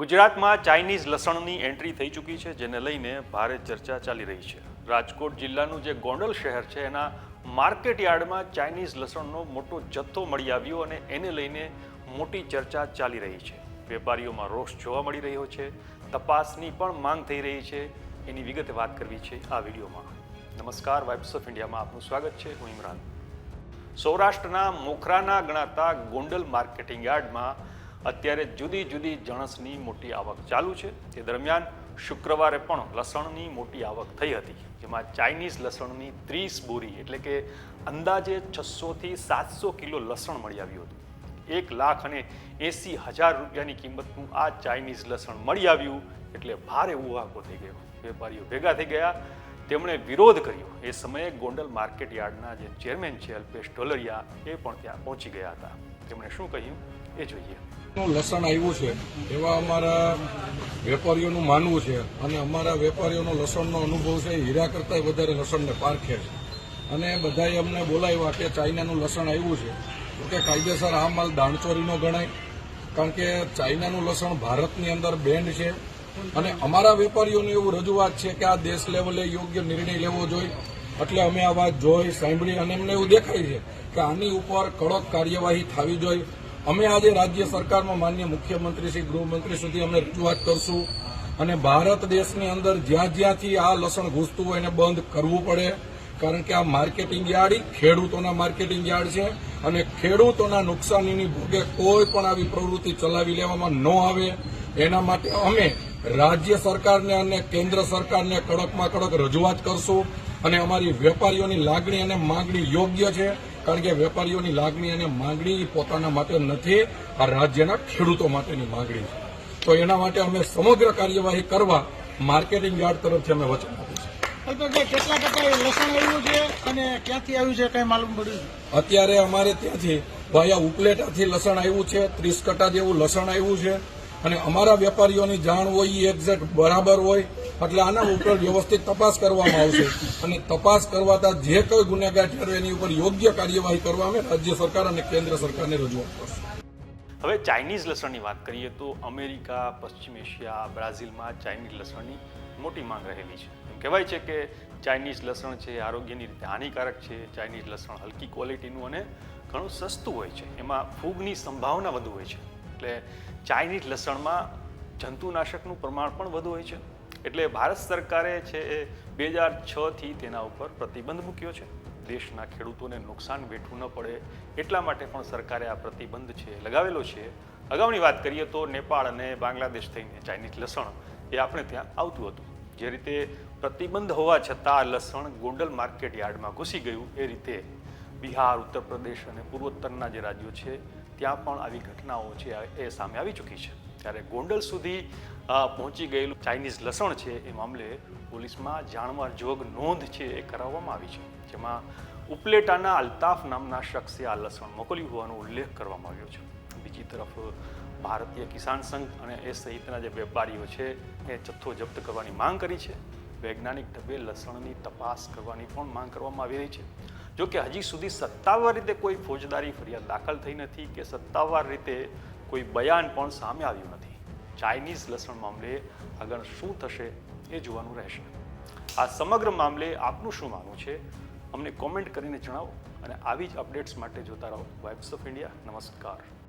ગુજરાતમાં ચાઇનીઝ લસણની એન્ટ્રી થઈ ચૂકી છે, જેને લઈને ભારે ચર્ચા ચાલી રહી છે. રાજકોટ જિલ્લાનું જે ગોંડલ શહેર છે, એના માર્કેટ યાર્ડમાં ચાઇનીઝ લસણનો મોટો જથ્થો મળી આવ્યો અને એને લઈને મોટી ચર્ચા ચાલી રહી છે. વેપારીઓમાં રોષ જોવા મળી રહ્યો છે, તપાસની પણ માંગ થઈ રહી છે. એની વિગતે વાત કરવી છે આ વિડીયોમાં. નમસ્કાર વાઇબ્સ ઓફ ઇન્ડિયામાં આપનું સ્વાગત છે, હું ઇમરાન. સૌરાષ્ટ્રના મોખરાના ગણાતા ગોંડલ માર્કેટિંગ યાર્ડમાં અત્યારે જુદી જુદી જણસની મોટી આવક ચાલુ છે. તે દરમિયાન શુક્રવારે પણ લસણની મોટી આવક થઈ હતી. જેમાં ચાઇનીઝ લસણની ત્રીસ બોરી, એટલે કે અંદાજે છસોથી સાતસો કિલો લસણ મળી આવ્યું હતું. એક લાખ અને એંસી હજાર રૂપિયાની કિંમતનું આ ચાઇનીઝ લસણ મળી આવ્યું, એટલે ભારે ઉહાકો થઈ ગયો. વેપારીઓ ભેગા થઈ ગયા. તેમણે વિરોધ કર્યો. એ સમયે ગોંડલ માર્કેટ યાર્ડના જે ચેરમેન છે અલ્પેશ ઢોલરિયા એ પણ ત્યાં પહોંચી ગયા હતા. તેમણે શું કહ્યું? એ જોઈએ. લસણ આવ્યું છે, એવા અમારા વેપારીઓનું માનવું છે અને અમારા વેપારીઓનો લસણનો અનુભવ છે હીરા કરતાં વધારે લસણને પારખે છે. અને બધાએ અમને બોલાવ્યા કે ચાઇનાનું લસણ આવ્યું છે. તો કે કાયદેસર આ માલ દાણચોરીનો ગણાય, કારણ કે ચાઇનાનું લસણ ભારતની અંદર બેન્ડ છે. અને અમારા વેપારીઓની એવું રજૂઆત છે કે આ દેશ લેવલે યોગ્ય નિર્ણય લેવો જોઈએ. એટલે અમે આ વાત જોઈ, સાંભળી અને અમને એવું દેખાય છે કે આની ઉપર કડક કાર્યવાહી થવી જોઈએ. અમે આજે રાજ્ય સરકારમાં માન્ય મુખ્યમંત્રી શ્રી, ગૃહમંત્રી સુધી અમે રજૂઆત કરશું અને ભારત દેશની અંદર જ્યાં જ્યાંથી આ લસણ ઘૂસતું હોય એને બંધ કરવું પડે. કારણ કે આ માર્કેટિંગ યાર્ડ, ખેડૂતોના માર્કેટિંગ યાર્ડ છે અને ખેડૂતોના નુકસાનીની ભોગે કોઈ પણ આવી પ્રવૃત્તિ ચલાવી લેવામાં ન આવે. એના માટે અમે રાજ્ય સરકારને અને કેન્દ્ર સરકારને કડકમાં કડક રજૂઆત કરશું અને અમારી વેપારીઓની લાગણી અને માંગણી યોગ્ય છે કારણ કે વેપારીઓની લાગણી અને માંગણી પોતાના માટે નથી આ રાજ્યના ખેડૂતો માટેની માંગણી છે. તો એના માટે અમે સમગ્ર કાર્યવાહી કરવા માર્કેટિંગ યાર્ડ તરફથી અમે વચન આપ્યું કેટલા લસણ આવ્યું છે અને ક્યાંથી આવ્યું છે કઈ માલુમ પડ્યું છે? અત્યારે અમારે ત્યાંથી ભાયા ઉપલેટાથી લસણ આવ્યું છે ત્રીસ કટા જેવું લસણ આવ્યું છે. અને અમારા વેપારીઓની જાણ હોય એ એક્ઝેક્ટ બરાબર હોય, એટલે આના ઉપર વ્યવસ્થિત તપાસ કરવામાં આવશે. અને તપાસ કરવાતા જે કોઈ ગુનેગાર ઠેરવે એની ઉપર યોગ્ય કાર્યવાહી કરવા અમે રાજ્ય સરકાર અને કેન્દ્ર સરકારને રજૂઆત કરશું. હવે ચાઇનીઝ લસણની વાત કરીએ તો અમેરિકા, પશ્ચિમ એશિયા, બ્રાઝિલમાં ચાઇનીઝ લસણની મોટી માંગ રહેલી છે. એમ કહેવાય છે કે ચાઇનીઝ લસણ છે આરોગ્યની રીતે હાનિકારક છે, ચાઇનીઝ લસણ હલકી ક્વોલિટીનું અને ઘણું સસ્તું હોય છે. એમાં ફૂગની સંભાવના વધુ હોય છે. એટલે ચાઇનીઝ લસણમાં જંતુનાશકનું પ્રમાણ પણ વધુ હોય છે. એટલે ભારત સરકારે છે એ બે હજાર છથી તેના ઉપર પ્રતિબંધ મૂક્યો છે. દેશના ખેડૂતોને નુકસાન વેઠવું ન પડે એટલા માટે પણ સરકારે આ પ્રતિબંધ છે લગાવેલો છે. અગાઉની વાત કરીએ તો નેપાળ અને બાંગ્લાદેશ થઈને ચાઇનીઝ લસણ એ આપણે ત્યાં આવતું હતું. જે રીતે પ્રતિબંધ હોવા છતાં લસણ ગોંડલ માર્કેટ યાર્ડમાં ઘૂસી ગયું. એ રીતે બિહાર, ઉત્તર પ્રદેશ અને પૂર્વોત્તરના જે રાજ્યો છે ત્યાં પણ આવી ઘટનાઓ છે, એ સામે આવી ચૂકી છે. ત્યારે ગોંડલ સુધી પહોંચી ગયેલું ચાઇનીઝ લસણ છે, એ મામલે પોલીસમાં જાણવા જોગ નોંધ છે, એ કરાવવામાં આવી છે. જેમાં ઉપલેટાના અલ્તાફ નામના શખ્સે આ લસણ મોકલ્યું હોવાનો ઉલ્લેખ કરવામાં આવ્યો છે. બીજી તરફ, ભારતીય કિસાન સંઘ અને એ સહિતના જે વેપારીઓ છે, એ જથ્થો જપ્ત કરવાની માંગ કરી છે. વૈજ્ઞાનિક ઢબે લસણની તપાસ કરવાની પણ માંગ કરવામાં આવી રહી છે. જો કે હજી સુધી સત્તાવાર રીતે કોઈ ફોજદારી ફરિયાદ દાખલ થઈ નથી કે સત્તાવાર રીતે કોઈ બયાન પણ સામે આવ્યું નથી. ચાઇનીઝ લસણ મામલે આગળ શું થશે એ જોવાનું રહેશે. આ સમગ્ર મામલે આપનું શું માનવું છે? અમને કોમેન્ટ કરીને જણાવો અને આવી જ અપડેટ્સ માટે જોતા રહો વાઇબ્સ ઓફ ઇન્ડિયા નમસ્કાર.